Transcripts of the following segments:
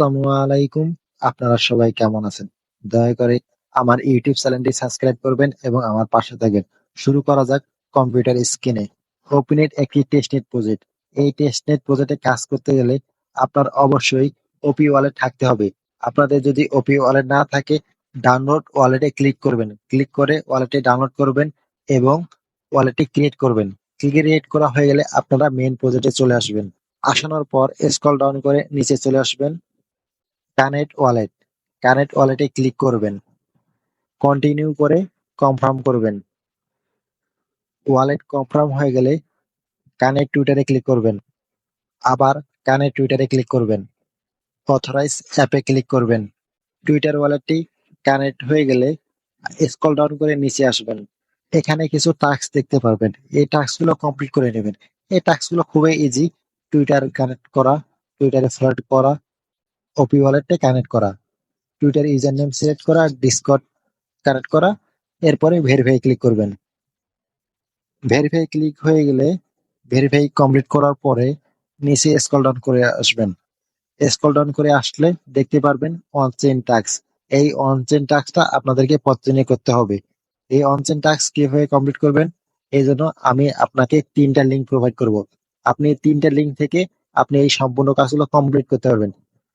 আসসালামু আলাইকুম। আপনারা সবাই কেমন আছেন? দয়া করে আমার ইউটিউব চ্যানেলটি সাবস্ক্রাইব করবেন এবং আমার পাশে থাকবেন শুরু করা যাক কম্পিউটার স্ক্রিনে। ওপেনেট একটি টেস্টনেট প্রজেক্ট এই টেস্টনেট প্রজেক্টে কাজ করতে গেলে আপনার অবশ্যই ওপি ওয়ালেট থাকতে হবে। আপনাদের যদি ওপি ওয়ালেট না থাকে ডাউনলোড ওয়ালেটে ক্লিক করবেন। ক্লিক করে ওয়ালেটে ডাউনলোড করবেন এবং ওয়ালেটটি ক্রিয়েট করবেন। ক্রিয়েট করা হয়ে গেলে আপনারা মেইন প্রজেক্টে চলে আসবেন। আসানোর পর স্কল ডাউন করে নিচে চলে আসবেন। কানেক্ট ওয়ালেট কানেক্ট ওয়ালেটে ক্লিক করবেন। কন্টিনিউ করে কনফার্ম করবেন। ওয়ালেট কনফার্ম হয়ে গেলে কানেক্ট টুইটারে ক্লিক করবেন। আবার কানেক্ট টুইটারে ক্লিক করবেন। অথরাইজ অ্যাপে ক্লিক করবেন। টুইটার ওয়ালেটটি কানেক্ট হয়ে গেলে স্ক্রল ডাউন করে নিচে আসবেন। এখানে কিছু টাস্ক দেখতে পারবেন। এই টাস্কগুলো কমপ্লিট করে নেবেন। এই টাস্কগুলো খুবই ইজি টুইটার কানেক্ট করা টুইটারে ফ্লাড করা ওপি ওয়ালেটে কানেক্ট করা। টুইটার ইউজার নেম সিলেক্ট করা ডিসকর্ড কানেক্ট করা, এরপরে ভেরিফাই ক্লিক করবেন। ভেরিফাই ক্লিক হয়ে গেলে ভেরিফাই কমপ্লিট করার পরে নিচে স্ক্রল ডাউন করে আসবেন। স্কল ডাউন করে আসলে দেখতে পারবেন অন চেইন টাস্ক এই অন চেইন টাস্কটা আপনাদেরকে প্রতিদিনই করতে হবে। এই অন চেইন টাস্ক কীভাবে কমপ্লিট করবেন? এই জন্য আমি আপনাকে তিনটা লিঙ্ক প্রোভাইড করব। আপনি তিনটা লিঙ্ক থেকে আপনি এই সম্পূর্ণ কাজগুলো কমপ্লিট করতে পারবেন।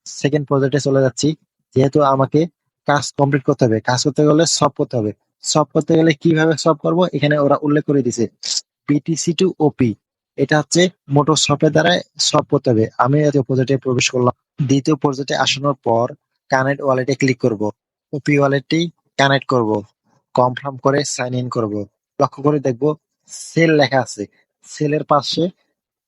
সেকেন্ড প্রজেক্টে চলে যাচ্ছি। যেহেতু আমাকে কাজ কমপ্লিট করতে হবে, কাজ করতে গেলে সব করতে হবে। সব করতে গেলে কীভাবে সব করব? এখানে ওরা উল্লেখ করে দিছে বিটিসি টু ওপি এটা হচ্ছে মোটর সফটওয়্যার দ্বারা সব করতে হবে। আমি প্রজেক্টে প্রবেশ করলাম। দ্বিতীয় প্রজেক্টে আসানোর পর কানেক্ট ওয়ালেটে ক্লিক করব। ওপি ওয়ালেটটি কানেক্ট করব। কনফার্ম করে সাইন ইন করব। লক্ষ্য করে দেখব সেল লেখা আছে। সেলের পাশে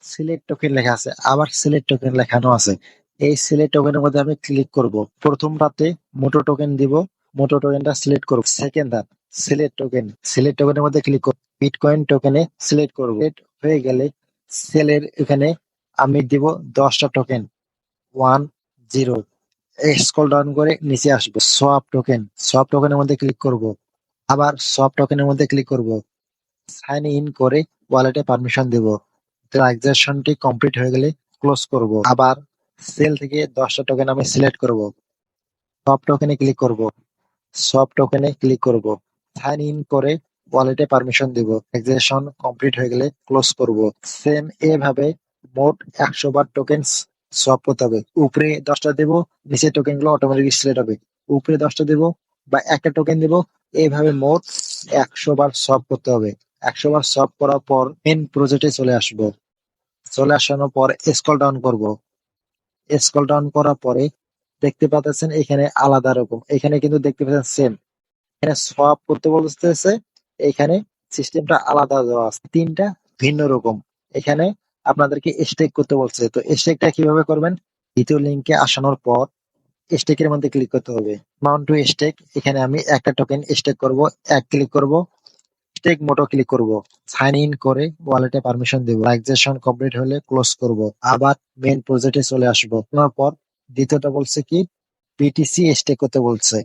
সিলেক্ট টোকেন লেখা আছে। আবার সিলেক্ট টোকেন লেখানো আছে। এই সিলেক্ট টোকেনের মধ্যে আমি ক্লিক করব। প্রথম রাতে মোটো টোকেন দিব। মোটো টোকেনটা সিলেক্ট করব। সেকেন্ড রাত সিলেক্ট টোকেন সিলেক্ট টোকেনের মধ্যে ক্লিক করব। বিটকয়েন টোকেনে সিলেক্ট করব। হয়ে গেলে সেলের এখানে আমি দিব দশটা token one zero scroll down করে নিচে আসব। সোয়াপ টোকেন সোয়াপ টোকেনের মধ্যে ক্লিক করব। আবার সোয়াপ টোকেনের মধ্যে ক্লিক করব। সাইন ইন করে ওয়ালেটে পারমিশন দেব। ট্রানজাকশনটি কমপ্লিট হয়ে গেলে ক্লোজ করব। আবার সেল থেকে দশটা টোকেন আমি সিলেক্ট করব। সব টোকেনে ক্লিক করব। সব টোকেনে ক্লিক করব। সাইন ইন করে ওয়ালেটে পারমিশন দেব। ট্রানজাকশন কমপ্লিট হয়ে গেলে ক্লোজ করব। সেম এভাবে মোট একশো বার টোকেন সব করতে হবে। উপরে দশটা দেব নিচের টোকেনগুলো অটোমেটিক সিলেক্ট হবে। উপরে দশটা দেব বা একটা টোকেন দেব এইভাবে মোট একশো বার সব করতে হবে। একশো বার সব করার পর মেন প্রজেক্টে চলে আসব। চলে আসানোর পর স্কল ডাউন করব। স্ক্রল ডাউন করার পরে দেখতে পাচ্ছেন এখানে আলাদা রকম। এখানে কিন্তু দেখতে পাচ্ছেন সেম এখানে সব করতে বলতেছে, এখানে সিস্টেমটা আলাদা দেওয়া আছে। তিনটা ভিন্ন রকম। এখানে আপনাদেরকে স্টেক করতে বলছে। তো স্টেকটা কীভাবে করবেন? দ্বিতীয় লিঙ্কে আসানোর পর স্টেকের মধ্যে ক্লিক করতে হবে। মাউন্ট টু স্টেক এখানে আমি একটা টোকেন স্টেক করব, এক ক্লিক করব স্টেক মোটো ক্লিক করব। সাইন ইন করে ওয়ালেটে পারমিশন দেব। ট্রানজাকশন কমপ্লিট হলে ক্লোজ করব। আবার মেন প্রজেক্টে চলে আসব। পর দ্বিতীয়টা বলছে কি বিটিসি স্টেক করতে বলছে।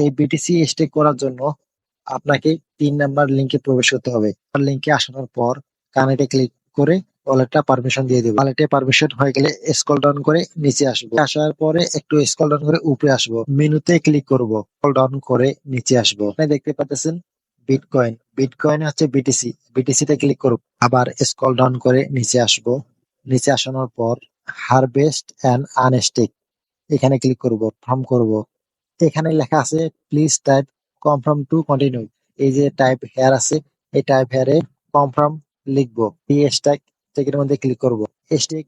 এই বিটিসি স্টেক করার জন্য আপনাকে তিন নাম্বার লিঙ্কে প্রবেশ করতে হবে। লিঙ্কে আসানোর পর কানেক্টে ক্লিক করে ওয়ালেটটা পারমিশন দিয়ে দেবো। ওয়ালেটে পারমিশন হয়ে গেলে স্কল ডাউন করে নিচে আসব। আসার পরে একটু স্কল ডাউন করে উপরে আসব। মেনুতে ক্লিক করব। স্ক্রল ডাউন করে নিচে আসব। দেখতে পাচ্ছেন বিটকয়েন বিটকয়েন হচ্ছে বিটিসি বিটিসি তে ক্লিক করব আবার স্ক্রল ডাউন করে নিচে আসব। নিচে আসানোর পর হারভেস্ট অ্যান্ড আনস্টেক এখানে ক্লিক করব ফর্ম করব। এখানে লেখা আছে please type confirm to continue এই যে টাইপ হেয়ার আছে, এই টাইপ হেয়ারে কনফার্ম লিখব। এই স্ট্যাক স্টেকের মধ্যে ক্লিক করব। স্টেক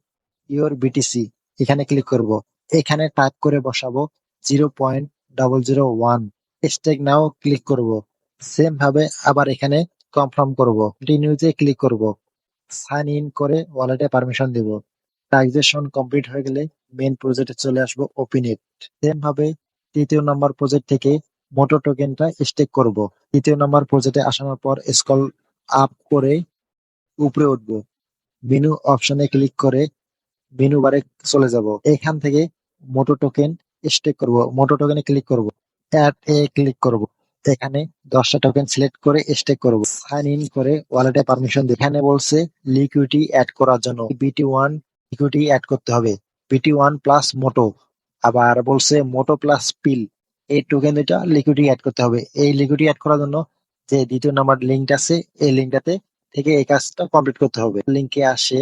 ইওর বিটিসি এখানে ক্লিক করব। এখানে টাইপ করে বসাবো zero point double zero one stake now click করব। সেম ভাবে আবার এখানে কনফার্ম করব। কন্টিনিউতে ক্লিক করব। সাইন ইন করে ওয়ালেটে পারমিশন দেব। ট্রানজাকশন কমপ্লিট হয়ে গেলে মেন প্রজেক্টে চলে আসব ওপেনেট সেম ভাবে তৃতীয় নম্বর প্রজেক্ট থেকে মোটো টোকেনটা স্টেক করব। তৃতীয় নম্বর প্রজেক্টে আসানোর পর স্কল আপ করে উপরে উঠব। মেনু অপশনে ক্লিক করে মেনু বারে চলে যাব। এখান থেকে মোটো টোকেন স্টেক করব। মোটো টোকেনে ক্লিক করব। অ্যাড এ ক্লিক করব। এখানে দশটা টোকেন সিলেক্ট করে স্টেক করব। সাইন ইন করে ওয়ালেটে পারমিশন দিই এখানে বলছে লিকুইডিটি অ্যাড করার জন্য বিটি ওয়ান লিকুইডিটি অ্যাড করতে হবে। বিটি ওয়ান প্লাস মোটো আবার বলছে মোটো প্লাস পিল এই টোকেন দুইটা লিকুইডিটি অ্যাড করতে হবে। এই লিকুইডিটি অ্যাড করার জন্য যে দ্বিতীয় নাম্বার লিঙ্ক আছে, এই লিঙ্কটাতে থেকে এই কাজটা কমপ্লিট করতে হবে। লিঙ্কে আসে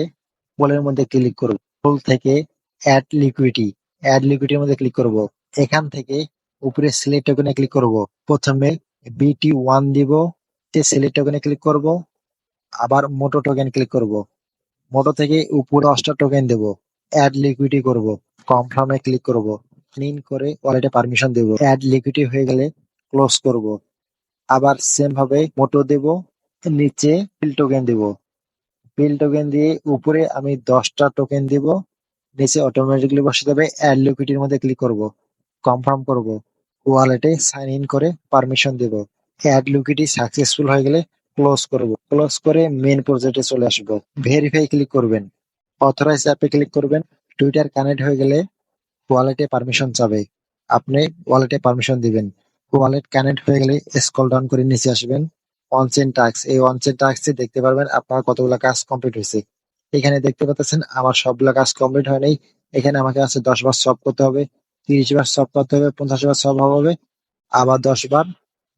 বলের মধ্যে ক্লিক করব। ফুল থেকে অ্যাড লিকুইডিটি অ্যাড লিকুইডিটির মধ্যে ক্লিক করব। এখান থেকে উপরে সিলেক্ট টোকেনে ক্লিক করব। প্রথমে বিটি ওয়ান দিব, তে সিলেক্ট টোকেনে ক্লিক করব, আবার মোটো টোকেন ক্লিক করব। মোটো থেকে উপরে দশটা টোকেন দেব অ্যাড লিকুইডি করব কনফার্মে ক্লিক করব ক্লিন করে ওয়ালেটে পারমিশন দেব অ্যাড লিকুইডি হয়ে গেলে ক্লোজ করব। আবার সেম ভাবে মোটো দেব, নিচে পিল টোকেন দেব। পিল টোকেন দিয়ে উপরে আমি দশটা টোকেন দিব, নিচে অটোমেটিকলি বসে যাবে অ্যাড লিকুইডির মধ্যে ক্লিক করব কনফার্ম করব। ওয়ালেটে সাইন ইন করে পারমিশন দেব। অ্যাড লিকুইডিটি সাকসেসফুল হয়ে গেলে ক্লোজ করব। ক্লোজ করে মেন প্রজেক্টে চলে আসব। ভেরিফাই ক্লিক করবেন। অথরাইজ অ্যাপে ক্লিক করবেন। টুইটার কানেক্ট হয়ে গেলে ওয়ালেটে পারমিশন চাবে। আপনি ওয়ালেটে পারমিশন দিবেন। ওয়ালেট কানেক্ট হয়ে গেলে স্ক্রল ডাউন করে নিচে আসবেন। অনচেন টাস্ক এই অনচেন টাস্কে দেখতে পারবেন আপনার কতগুলো কাজ কমপ্লিট হয়েছে। এখানে দেখতে পাচ্ছেন আমার সবগুলো কাজ কমপ্লিট হয়নি এখানে আমাকে আছে দশ বার সব করতে হবে। তিরিশ বার সব করতে হবে, পঞ্চাশ বার সব হবে আবার দশ বার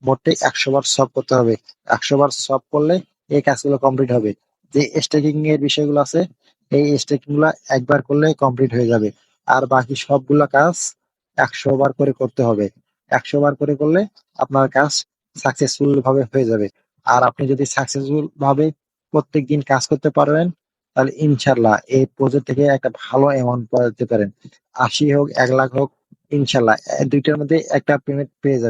মোটে একশো বার সব করতে হবে। একশো বার সব করলে এই কাজগুলো কমপ্লিট হবে। যে স্টেকিং এর বিষয়গুলো আছে, এই স্টেকিংগুলো একবার করলে কমপ্লিট হয়ে যাবে। আর বাকি সবগুলা কাজ একশো বার করে করতে হবে। একশো বার করে করলে আপনার কাজ সাকসেসফুল ভাবে হয়ে যাবে। আর আপনি যদি সাকসেসফুল ভাবে প্রত্যেক দিন কাজ করতে পারবেন, তাহলে ইনশাল্লাহ এই প্রজেক্ট থেকে একটা ভালো অ্যামাউন্ট পাওয়া যেতে পারেন আশি হোক, এক লাখ হোক ইনশাল্লাহ দুইটার মধ্যে একটা পেমেন্ট পেয়ে যাবেন।